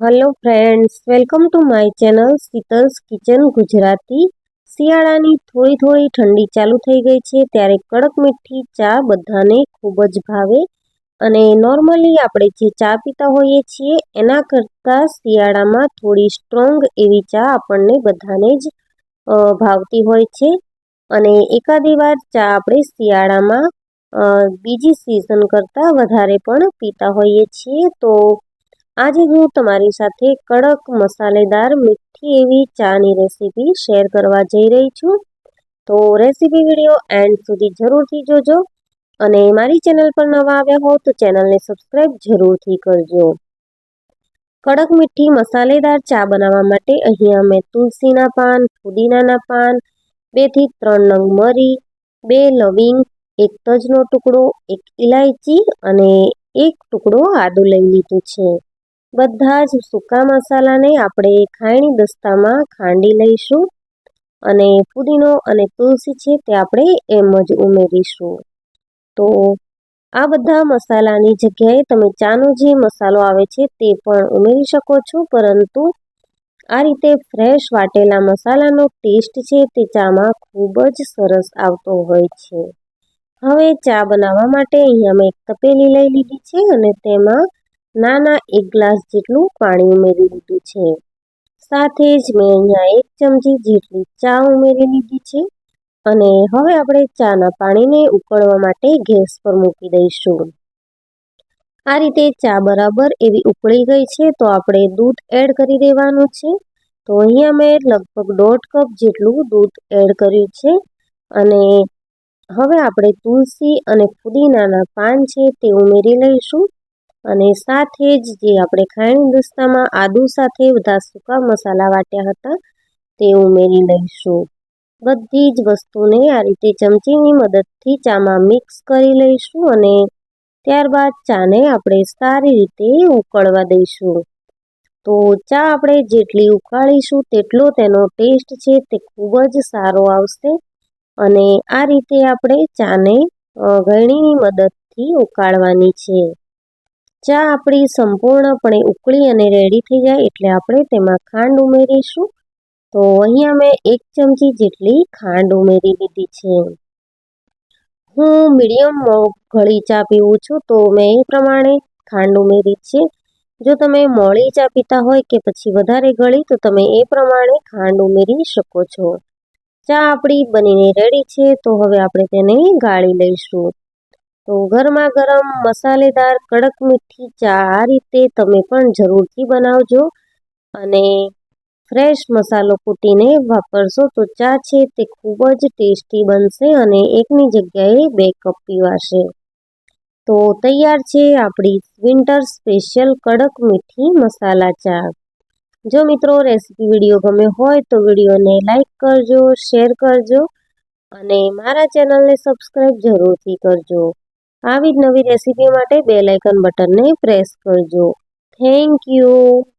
Hello friends welcome to my channel Sheetal's kitchen Gujarati શિયાળાની થોડી થોડી ઠંડી ચાલુ થઈ ગઈ છે ત્યારે કડક મીઠી ચા બધાને ખૂબ જ ભાવે. અને નોર્મલી આપણે જે ચા પીતા હોઈએ છીએ, એના કરતાં શિયાળામાં થોડી સ્ટ્રોંગ એવી ચા આપણને બધાને જ ભાવતી હોય છે. અને એકાદી વાર ચા આપણે શિયાળામાં બીજી સિઝન કરતાં વધારે પણ પીતા હોઈએ છીએ. તો આજે હું તમારી સાથે કડક મસાલેદાર મીઠી એવી ચાની રેસીપી શેર કરવા જઈ રહી છું. તો રેસીપી વીડિયો એન્ડ સુધી જરૂરથી જોજો અને મારી ચેનલ પર નવા આવ્યા હો તો ચેનલને સબસ્ક્રાઈબ જરૂરથી કરજો. કડક મીઠી મસાલેદાર ચા બનાવવા માટે અહીંયા મેં તુલસીના પાન, ફુદીનાના પાન, બેથી ત્રણ નંગ મરી, બે લવિંગ, એક તજનો ટુકડો, એક ઇલાયચી અને એક ટુકડો આદુ લઈ લીધું છે. બધા જ સૂકા મસાલાને આપણે ખાયણી દસ્તામાં ખાંડી લઈશું અને પુદીનો અને તુલસી છે તે આપણે એમ જ ઉમેરીશું. તો આ બધા મસાલાની જગ્યાએ તમે ચાનો જે મસાલો આવે છે તે પણ ઉમેરી શકો છો, પરંતુ આ રીતે ફ્રેશ વાટેલા મસાલાનો ટેસ્ટ છે તે ચામાં ખૂબ જ સરસ આવતો હોય છે. હવે ચા બનાવવા માટે અહીંયા મેં એક તપેલી લઈ લીધી છે અને તેમાં નાના એક ગ્લાસ જેટલું પાણી ઉમેરી લીધું છે. સાથે જ મેં અહીંયા એક ચમચી જેટલી ચા ઉમેરી લીધી છે. અને હવે આપણે ચાના પાણીને ઉકળવા માટે ગેસ પર મૂકી દઈશું. આ રીતે ચા બરાબર એવી ઉકળી ગઈ છે તો આપણે દૂધ એડ કરી દેવાનું છે. તો અહીંયા મેં લગભગ દોઢ કપ જેટલું દૂધ એડ કર્યું છે. અને હવે આપણે તુલસી અને ફુદીનાના પાન છે તે ઉમેરી લઈશું. અને સાથે જ જે આપણે ખાંડ દસ્તામાં આદુ સાથે બધા સૂકા મસાલા વાટ્યા હતા, તે ઉમેરી લઈશું. બધી જ વસ્તુને આ રીતે ચમચીની મદદથી ચામાં મિક્સ કરી લઈશું અને ત્યારબાદ ચાને આપણે સારી રીતે ઉકળવા દઈશું. તો ચા આપણે જેટલી ઉકાળીશું તેટલો તેનો ટેસ્ટ છે તે ખૂબ જ સારો આવશે અને આ રીતે આપણે ચાને ગળણીની મદદથી ઉકાળવાની છે. ચા આપણી સંપૂર્ણપણે ઉકળી અને રેડી થઈ જાય એટલે આપણે તેમાં ખાંડ ઉમેરીશું. તો અહીંયા મેં એક ચમચી જેટલી ખાંડ ઉમેરી લીધી છે. હું મીડિયમ ઘળી ચા પીવું છું તો મેં એ પ્રમાણે ખાંડ ઉમેરી છે. જો તમે મોળી ચા પીતા હોય કે પછી વધારે ગળી તો તમે એ પ્રમાણે ખાંડ ઉમેરી શકો છો. ચા આપણી બનીને રેડી છે તો હવે આપણે તેને ગાળી લઈશું. તો ગરમા ગરમ મસાલેદાર કડક મીઠી ચા આ રીતે તમે પણ જરૂરથી બનાવજો અને ફ્રેશ મસાલો કૂટીને વાપરશો તો ચા છે તે ખૂબ જ ટેસ્ટી બનશે અને એકની જગ્યાએ બે કપ પીવાશે. તો તૈયાર છે આપણી વિન્ટર સ્પેશિયલ કડક મીઠી મસાલા ચા. જો મિત્રો રેસીપી વીડિયો ગમે હોય તો વિડીયોને લાઇક કરજો, શેર કરજો અને મારા ચેનલને સબસ્ક્રાઈબ જરૂરથી કરજો. આવી જ નવી રેસીપી માટે બે લાઇકન બટનને પ્રેસ કરજો. Thank you.